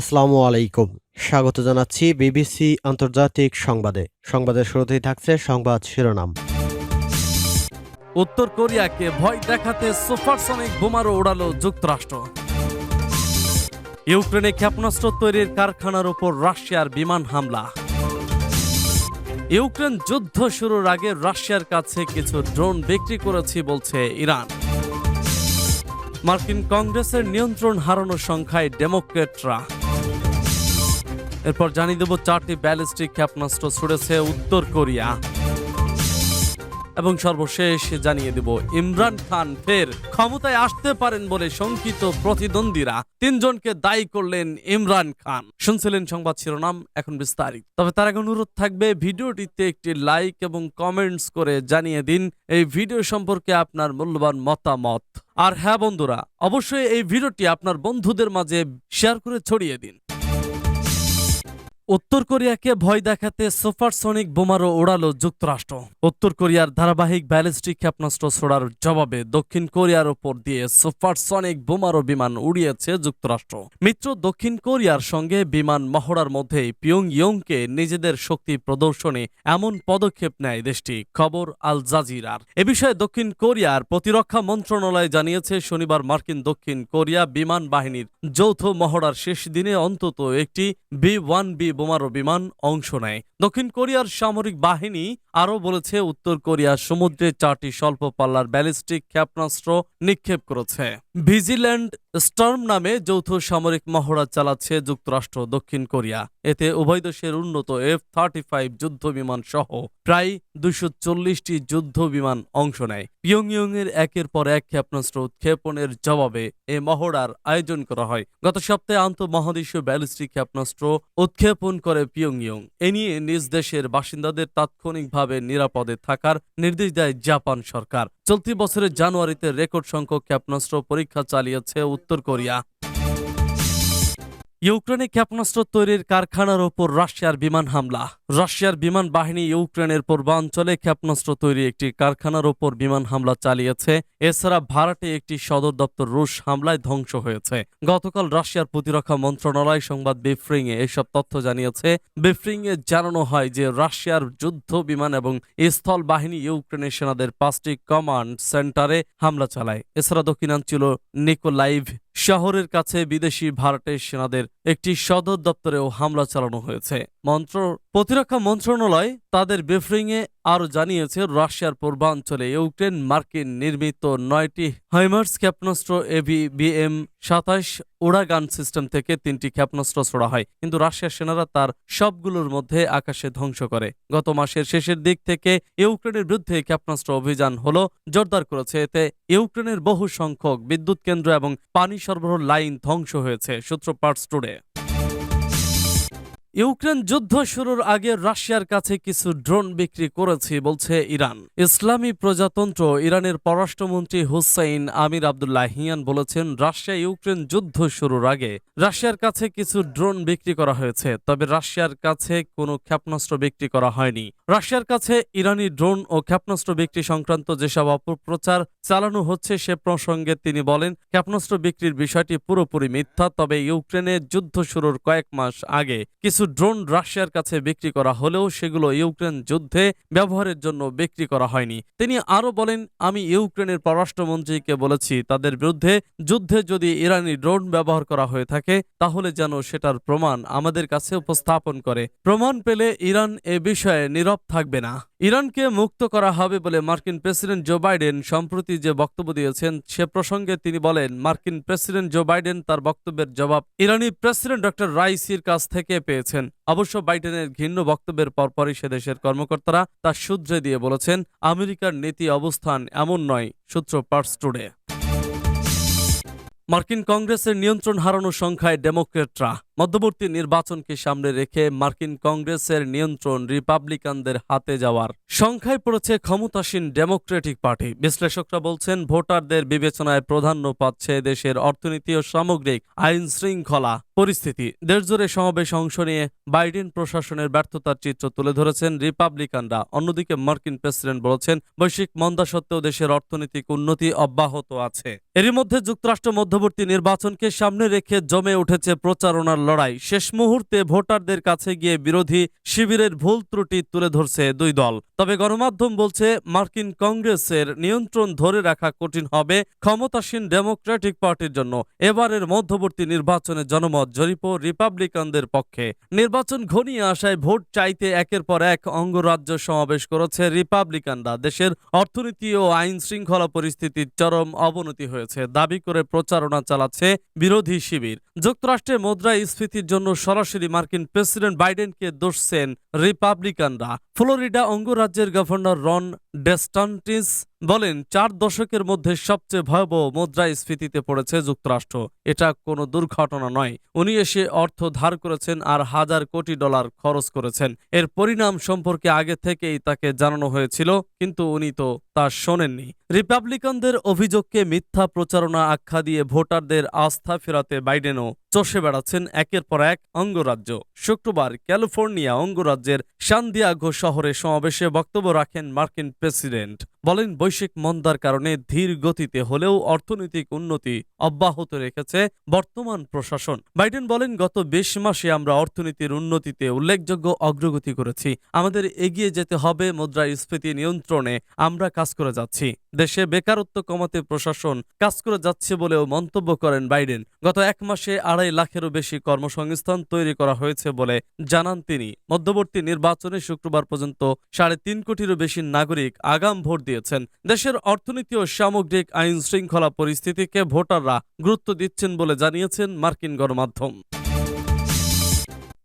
আসসালামু আলাইকুম। স্বাগত জানাচ্ছি বিবিসি আন্তর্জাতিক সংবাদে। সংবাদের শুরুতেই থাকছে সংবাদ শিরোনাম। উত্তর কোরিয়াকে ভয় দেখাতে সুপারসনিক বোমারও উড়ালো যুক্তরাষ্ট্র। ইউক্রেনে ক্ষেপণাস্ত্র তৈরির কারখানার উপর রাশিয়ার বিমান হামলা। ইউক্রেন যুদ্ধ শুরুর আগে রাশিয়ার কাছে কিছু ড্রোন বিক্রি করেছি বলছে ইরান। মার্কিন কংগ্রেসের নিয়ন্ত্রণ হারানোর সংখ্যায় ডেমোক্রেটরা। এরপর জানিয়ে দেব চারটি ব্যালিস্টিক ক্ষেপণাস্ত্র ছুড়েছে উত্তর কোরিয়া। এবং সর্বশেষ জানিয়ে দেব, ইমরান খান ফের ক্ষমতায় আসতে পারেন বলে শঙ্কিত প্রতিদ্বন্দ্বীরা। তিনজনকে দায়ী করলেন ইমরান খান। শুনছিলেন সংবাদ শিরোনাম, এখন বিস্তারিত। তবে তার আগে অনুরোধ থাকবে, ভিডিওটিতে একটি লাইক এবং কমেন্টস করে জানিয়ে দিন এই ভিডিও সম্পর্কে আপনার মূল্যবান মতামত। আর হ্যাঁ বন্ধুরা, অবশ্যই এই ভিডিওটি আপনার বন্ধুদের মাঝে শেয়ার করে ছড়িয়ে দিন। উত্তর কোরিয়াকে ভয় দেখাতে সুপারসনিক বোমারও ওড়ালো যুক্তরাষ্ট্র। উত্তর কোরিয়ার ধারাবাহিক ব্যালিস্টিক ক্ষেপণাস্ত্র ছোড়ার জবাবে দক্ষিণ কোরিয়ার ওপর দিয়ে সুপারসনিক বোমারো বিমান উড়িয়েছে যুক্তরাষ্ট্র। মিত্র দক্ষিণ কোরিয়ার সঙ্গে বিমান মহড়ার মধ্যেই পিয়ং ইয়ংকে নিজেদের শক্তি প্রদর্শনে এমন পদক্ষেপ নেয় দেশটি, খবর আল জাজিরার। এ বিষয়ে দক্ষিণ কোরিয়ার প্রতিরক্ষা মন্ত্রণালয় জানিয়েছে, শনিবার মার্কিন দক্ষিণ কোরিয়া বিমান বাহিনীর যৌথ মহড়ার শেষ দিনে অন্তত একটি বি ওয়ান বি বোমারো বিমান অংশ নেয়। দক্ষিণ কোরিয়ার সামরিক বাহিনী আরও বলেছে, উত্তর কোরিয়া সমুদ্রে চারটি স্বল্প পাল্লার ব্যালিস্টিক ক্ষেপণাস্ত্র নিক্ষেপ করেছে। ভিজিল্যান্ড স্টর্ম নামে যৌথ সামরিক মহড়া চালাচ্ছে যুক্তরাষ্ট্র দক্ষিণ কোরিয়া। এতে উভয় দেশের উন্নত এফ থার্টি ফাইভ যুদ্ধ বিমান সহ প্রায় দুইশো চল্লিশটি যুদ্ধ বিমান অংশ নেয়। পিয়ংইয়ং এর একের পর এক ক্ষেপণাস্ত্র উৎক্ষেপণের জবাবে এ মহড়ার আয়োজন করা হয়। গত সপ্তাহে আন্তঃমহাদেশীয় ব্যালিস্টিক ক্ষেপণাস্ত্র উৎক্ষেপণ করে পিয়ংইয়ং। এ নিয়ে নিজ দেশের বাসিন্দাদের তাৎক্ষণিকভাবে নিরাপদে থাকার নির্দেশ দেয় জাপান সরকার। চলতি বছরের জানুয়ারিতে রেকর্ড সংখ্যক ক্ষেপণাস্ত্র পরীক্ষা চালিয়েছে উত্তর কোরিয়া। ইউক্রেনে ক্ষেপণাস্ত্র তৈরির কারখানার ওপর রাশিয়ার বিমান হামলা। রাশিয়ার বিমান বাহিনী ইউক্রেনের পূর্বাঞ্চলে ক্ষেপণাস্ত্র তৈরি একটি কারখানার ওপর বিমান হামলা চালিয়েছে। এছাড়া ভারতে একটি সদর দপ্তর রুশ হামলায় ধ্বংস হয়েছে। গতকাল রাশিয়ার প্রতিরক্ষা মন্ত্রণালয় সংবাদ বিফ্রিং এ এসব তথ্য জানিয়েছে। বিফ্রিং এ জানানো হয় যে রাশিয়ার যুদ্ধ বিমান এবং স্থল বাহিনী ইউক্রেনের সেনাদের পাঁচটি কমান্ড সেন্টারে হামলা চালায়। এছাড়া দক্ষিণাঞ্চল নিকোলাইভ শহরের কাছে বিদেশি ভারতের সেনাদের একটি সদর দপ্তরেও হামলা চালানো হয়েছে। মন্ত্র প্রতিরক্ষা মন্ত্রণালয় তাদের ব্রিফিংয়ে আরও জানিয়েছে, রাশিয়ার পূর্বাঞ্চলে ইউক্রেন মার্কিন নির্মিত নয়টি হাইমার্স ক্ষেপণাস্ত্র এভি বিএম সাতাশ উড়াগান সিস্টেম থেকে তিনটি ক্ষেপণাস্ত্র ছোড়া হয়। কিন্তু রাশিয়ার সেনারা তার সবগুলোর মধ্যে আকাশে ধ্বংস করে। গত মাসের শেষের দিক থেকে ইউক্রেনের বিরুদ্ধে ক্ষেপণাস্ত্র অভিযান হল জোরদার করেছে। এতে ইউক্রেনের বহু সংখ্যক বিদ্যুৎ কেন্দ্র এবং পানি সরবরাহ লাইন ধ্বংস হয়েছে সূত্র পার্টস টুডে ইউক্রেন যুদ্ধ শুরুর আগে রাশিয়ার কাছে কিছু ড্রোন বিক্রি করেছে, বলছে ইরান। ইসলামী প্রজাতন্ত্র, ইরানের পররাষ্ট্রমন্ত্রী হুসাইন আমির আবদুল্লাহ হিয়ান বলেছেন, রাশিয়া ইউক্রেন যুদ্ধ শুরুর আগে রাশিয়ার কাছে কিছু ড্রোন বিক্রি করা হয়েছে, তবে রাশিয়ার কাছে কোনো ক্ষেপণাস্ত্র বিক্রি করা হয়নি। রাশিয়ার কাছে ইরানি ড্রোন ও ক্ষেপণাস্ত্র বিক্রি সংক্রান্ত যেসব অপপ্রচার চালানো হচ্ছে, সে প্রসঙ্গে তিনি বলেন, ক্ষেপণাস্ত্র বিক্রির বিষয়টি পুরোপুরি মিথ্যা, তবে ইউক্রেনে যুদ্ধ শুরুর কয়েক মাস আগে কিছু ড্রোন রাশিয়ার কাছে বিক্রি করা হলেও সেগুলো ইউক্রেন যুদ্ধে ব্যবহারের জন্য বিক্রি করা হয়নি। তিনি আরও বলেন, আমি ইউক্রেনের পররাষ্ট্রমন্ত্রীকে বলেছি, তাদের বিরুদ্ধে যুদ্ধে যদি ইরানি ড্রোন ব্যবহার করা হয়ে থাকে, তাহলে যেন সেটার প্রমাণ আমাদের কাছে উপস্থাপন করে। প্রমাণ পেলে ইরান এ বিষয়ে নীরব থাকবে না। ইরানকে মুক্ত করা হবে বলে মার্কিন প্রেসিডেন্ট জো বাইডেন, সম্প্রতি যে বক্তব্য দিয়েছেন, সে প্রসঙ্গে তিনি বলেন, মার্কিন প্রেসিডেন্ট জো বাইডেন তার বক্তব্যের জবাব ইরানি প্রেসিডেন্ট ডক্টর রাইসির কাছ থেকে পেয়েছেন অবশ্য বাইডেনের ঘৃণ্য বক্তব্যের পরপরই সে দেশের কর্মকর্তারা তা সূত্রে দিয়ে বলেছেন, আমেরিকার নীতি অবস্থান এমন নয়, সূত্র পার্স টুডে। মার্কিন কংগ্রেসের নিয়ন্ত্রণ হারানোর সংখ্যায় ডেমোক্রেটরা মধ্যবর্তী নির্বাচনকে সামনে রেখে মার্কিন কংগ্রেসের নিয়ন্ত্রণ রিপাবলিকানদের হাতে যাওয়ার সংখ্যায় পড়েছে ক্ষমতাসীন ডেমোক্রেটিক পার্টি। বিশ্লেষকরা বলছেন, ভোটারদের বিবেচনায় প্রাধান্য পাচ্ছে দেশের অর্থনীতি ও সামগ্রিক আইন শৃঙ্খলা পরিস্থিতি। দেশজুড়ে সমাবেশ অংশ নিয়ে বাইডেন প্রশাসনের ব্যর্থতার চিত্র তুলে ধরেছেন রিপাবলিকানরা। অন্যদিকে মার্কিন প্রেসিডেন্ট বলেছেন, বৈশ্বিক মন্দা সত্ত্বেও দেশের অর্থনৈতিক উন্নতি অব্যাহত আছে। এরই মধ্যে যুক্তরাষ্ট্র মধ্যবর্তী নির্বাচনকে সামনে রেখে জমে উঠেছে প্রচারণার লড়াই। শেষ মুহূর্তে ভোটারদের কাছে গিয়ে বিরোধী শিবিরের ভুল ত্রুটি তুলে ধরছে দুই দল। তবে গণমাধ্যম বলছে, মার্কিন কংগ্রেসের নিয়ন্ত্রণ ধরে রাখা কঠিন হবে ক্ষমতাসীন ডেমোক্রেটিক পার্টির জন্য। এবারের মধ্যবর্তী নির্বাচনে জনমত জরিপ রিপাবলিকানদের পক্ষে। নির্বাচন ঘনিয়ে আসায় ভোট চাইতে একের পর এক অঙ্গরাজ্য সমাবেশ করেছে রিপাবলিকানরা। দেশের অর্থনীতি ও আইন শৃঙ্খলা পরিস্থিতির চরম অবনতি হয়েছে। দাবি করে প্রচারণা চালাচ্ছে বিরোধী শিবির। যুক্তরাষ্ট্রে মুদ্রাস্ফীতির জন্য সরাসরি মার্কিন প্রেসিডেন্ট বাইডেনকে দোষছেন রিপাবলিকানরা। ফ্লোরিডা অঙ্গরাজ্যের গভর্নর রন ডেস্টান্টিস বলেন, চার দশকের মধ্যে সবচেয়ে ভয়াবহ মুদ্রাস্ফীতিতে পড়েছে যুক্তরাষ্ট্র। এটা কোনো দুর্ঘটনা নয়। উনি এসে অর্থ ধার করেছেন আর হাজার কোটি ডলার খরচ করেছেন। এর পরিণাম সম্পর্কে আগে থেকেই তাকে জানানো হয়েছিল, কিন্তু উনি তো তা শোনেননি। রিপাবলিকানদের অভিযোগকে মিথ্যা প্রচারণা আখ্যা দিয়ে ভোটারদের আস্থা ফেরাতে বাইডেনও চষে বেড়াচ্ছেন একের পর এক অঙ্গরাজ্য। শুক্রবার ক্যালিফোর্নিয়া অঙ্গরাজ্যের সান্দিয়াগো শহরে সমাবেশে বক্তব্য রাখেন মার্কিন প্রেসিডেন্ট। বলেন, বৈশ্বিক মন্দার কারণে ধীর গতিতে হলেও অর্থনৈতিক উন্নতি অব্যাহত রেখেছে বর্তমান প্রশাসন। বাইডেন বলেন, গত বেশ মাসে আমরা অর্থনীতির উন্নতিতে উল্লেখযোগ্য অগ্রগতি করেছি। আমাদের এগিয়ে যেতে হবে মুদ্রাস্ফীতি নিয়ন্ত্রণে। আমরা কাজ করে যাচ্ছি। দেশে বেকারত্ব কমাতে প্রশাসন কাজ করে যাচ্ছে বলেও মন্তব্য করেন বাইডেন। গত এক মাসে আড়াই লাখেরও বেশি কর্মসংস্থান তৈরি করা হয়েছে বলে জানান তিনি। মধ্যবর্তী নির্বাচনে শুক্রবার পর্যন্ত সাড়ে তিন কোটিরও বেশি নাগরিক আগাম ভোট দিয়েছেন। দেশের অর্থনীতি ও সামগ্রিক আইন শৃঙ্খলা পরিস্থিতিকে ভোটাররা গুরুত্ব দিচ্ছেন বলে জানিয়েছেন মার্কিন গণমাধ্যম।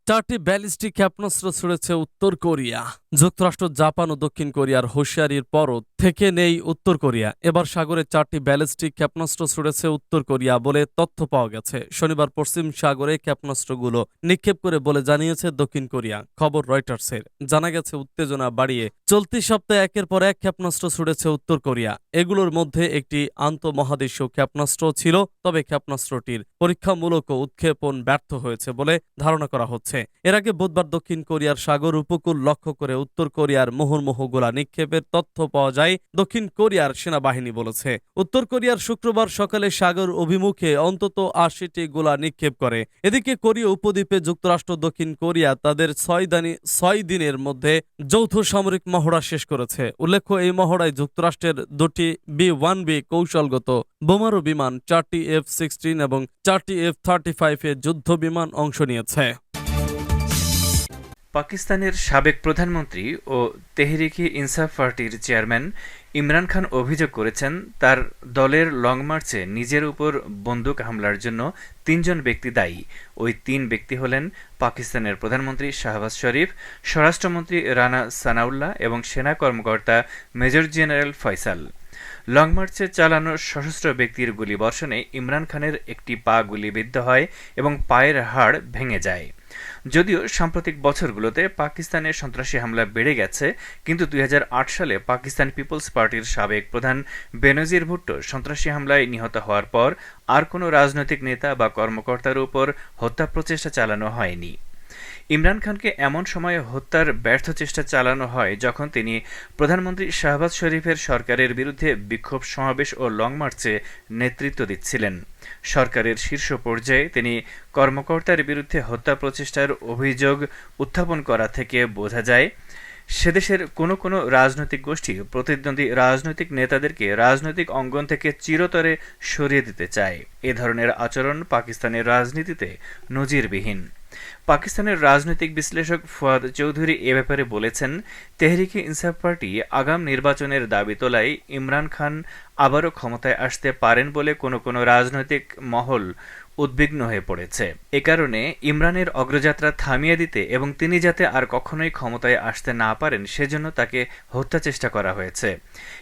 চারটি ব্যালিস্টিক ক্ষেপণাস্ত্র ছুড়েছে উত্তর কোরিয়া, যুক্তরাষ্ট্র, জাপান ও দক্ষিণ কোরিয়ার হুঁশিয়ারির পরও থেকে নেই উত্তর কোরিয়া। এবার সাগরে চারটি ব্যালিস্টিক ক্ষেপণাস্ত্র ছুড়েছে উত্তর কোরিয়া বলে তথ্য পাওয়া গেছে। শনিবার পশ্চিম সাগরে ক্ষেপণাস্ত্রগুলো নিক্ষেপ করে বলে জানিয়েছে দক্ষিণ কোরিয়া, খবর রয়টার্সের। জানা গেছে, উত্তেজনা বাড়িয়ে চলতি সপ্তাহে একের পর এক ক্ষেপণাস্ত্র ছুড়েছে উত্তর কোরিয়া। এগুলোর মধ্যে একটি আন্তঃমহাদেশীয় ক্ষেপণাস্ত্র ছিল, তবে ক্ষেপণাস্ত্রটির পরীক্ষামূলক উৎক্ষেপণ ব্যর্থ হয়েছে বলে ধারণা করা হচ্ছে। এর আগে বুধবার দক্ষিণ কোরিয়ার সাগর উপকূল লক্ষ্য করে উত্তর কোরিয়ার মুহুর্মুহু গোলা নিক্ষেপের তথ্য পাওয়া যায়, দক্ষিণ কোরিয়ার সেনাবাহিনী বলেছে। উত্তর কোরিয়ার শুক্রবার সকালে সাগর অভিমুখে অন্তত আশিটি গোলা নিক্ষেপ করে। এদিকে কোরীয় উপদ্বীপে যুক্তরাষ্ট্র দক্ষিণ কোরিয়া তাদের ছয় দানি, ছয় দিনের মধ্যে যৌথ সামরিক মহড়া শেষ করেছে। উল্লেখ্য, এই মহড়ায় যুক্তরাষ্ট্রের দুটি বি ওয়ান বি কৌশলগত বোমারু বিমান, চারটি এফ সিক্সটিন এবং চারটি এফ থার্টি ফাইভ যুদ্ধ বিমান অংশ নিয়েছে। পাকিস্তানের সাবেক প্রধানমন্ত্রী ও তেহরিকি ইনসাফ পার্টির চেয়ারম্যান ইমরান খান অভিযোগ করেছেন, তার দলের লং মার্চে নিজের উপর বন্দুক হামলার জন্য তিনজন ব্যক্তি দায়ী। ওই তিন ব্যক্তি হলেন পাকিস্তানের প্রধানমন্ত্রী শাহবাজ শরীফ, স্বরাষ্ট্রমন্ত্রী রানা সানাউল্লাহ এবং সেনা কর্মকর্তা মেজর জেনারেল ফয়সাল। লং মার্চে চালানো সশস্ত্র ব্যক্তির গুলিবর্ষণে ইমরান খানের একটি পা গুলিবিদ্ধ হয় এবং পায়ের হাড় ভেঙে যায়। যদিও সাম্প্রতিক বছরগুলোতে পাকিস্তানে সন্ত্রাসী হামলা বেড়ে গেছে, কিন্তু দুই হাজার আট সালে পাকিস্তান পিপলস পার্টির সাবেক প্রধান বেনজির ভুট্টো সন্ত্রাসী হামলায় নিহত হওয়ার পর আর কোনো রাজনৈতিক নেতা বা কর্মকর্তার উপর হত্যা প্রচেষ্টা চালানো হয়নি। ইমরান খানকে এমন সময়ে হত্যার ব্যর্থ চেষ্টা চালানো হয় যখন তিনি প্রধানমন্ত্রী শাহবাজ শরীফের সরকারের বিরুদ্ধে বিক্ষোভ সমাবেশ ও লং মার্চে নেতৃত্ব দিচ্ছিলেন। সরকারের শীর্ষ পর্যায়ে তিনি কর্মকর্তার বিরুদ্ধে হত্যা প্রচেষ্টার অভিযোগ উত্থাপন করা থেকে বোঝা যায় সেদেশের কোনো কোনো রাজনৈতিক গোষ্ঠী প্রতিদ্বন্দ্বী রাজনৈতিক নেতাদেরকে রাজনৈতিক অঙ্গন থেকে চিরতরে সরিয়ে দিতে চায়। এ ধরনের আচরণ পাকিস্তানের রাজনীতিতে নজিরবিহীন। পাকিস্তানের রাজনৈতিক বিশ্লেষক ফুয়াদ চৌধুরী এ ব্যাপারে বলেছেন, তেহরিকে ইনসাফ পার্টি আগাম নির্বাচনের দাবি তোলায় ইমরান খান আবারও ক্ষমতায় আসতে পারেন বলে কোনো কোনো রাজনৈতিক মহল উদ্বিগ্ন হয়ে পড়েছে। এ কারণে ইমরানের অগ্রযাত্রা থামিয়ে দিতে এবং তিনি যাতে আর কখনোই ক্ষমতায় আসতে না পারেন, সেজন্য তাকে হত্যা চেষ্টা করা হয়েছে।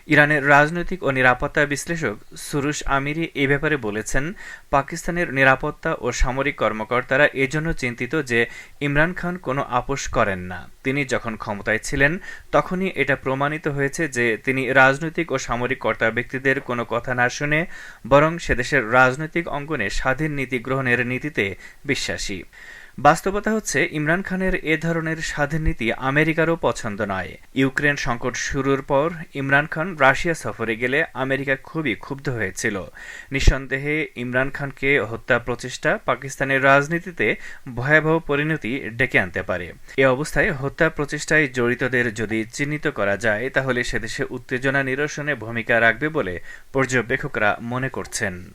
ইরানের রাজনৈতিক ও নিরাপত্তা বিশ্লেষক সুরুশ আমিরি এ ব্যাপারে বলেছেন, পাকিস্তানের নিরাপত্তা ও সামরিক কর্মকর্তারা এজন্য চিন্তিত যে ইমরান খান কোনো আপোষ করেন না। তিনি যখন ক্ষমতায় ছিলেন, তখনই এটা প্রমাণিত হয়েছে যে তিনি রাজনৈতিক ও সামরিক কর্তা ব্যক্তিদের কোনো কথা না শুনে বরং সেদেশের রাজনৈতিক অঙ্গনে স্বাধীন নীতি গ্রহণের নীতিতে বিশ্বাসী। বাস্তবতা হচ্ছে, ইমরান খানের এ ধরনের স্বাধীন নীতি আমেরিকারও পছন্দ নয়। ইউক্রেন সংকট শুরুর পর ইমরান খান রাশিয়া সফরে গেলে আমেরিকা খুবই ক্ষুব্ধ হয়েছিল। নিঃসন্দেহে ইমরান খানকে হত্যা প্রচেষ্টা পাকিস্তানের রাজনীতিতে ভয়াবহ পরিণতি ডেকে আনতে পারে। এ অবস্থায় হত্যা প্রচেষ্টায় জড়িতদের যদি চিহ্নিত করা যায়, তাহলে সেদেশে উত্তেজনা নিরসনে ভূমিকা রাখবে বলে পর্যবেক্ষকরা মনে করছেন।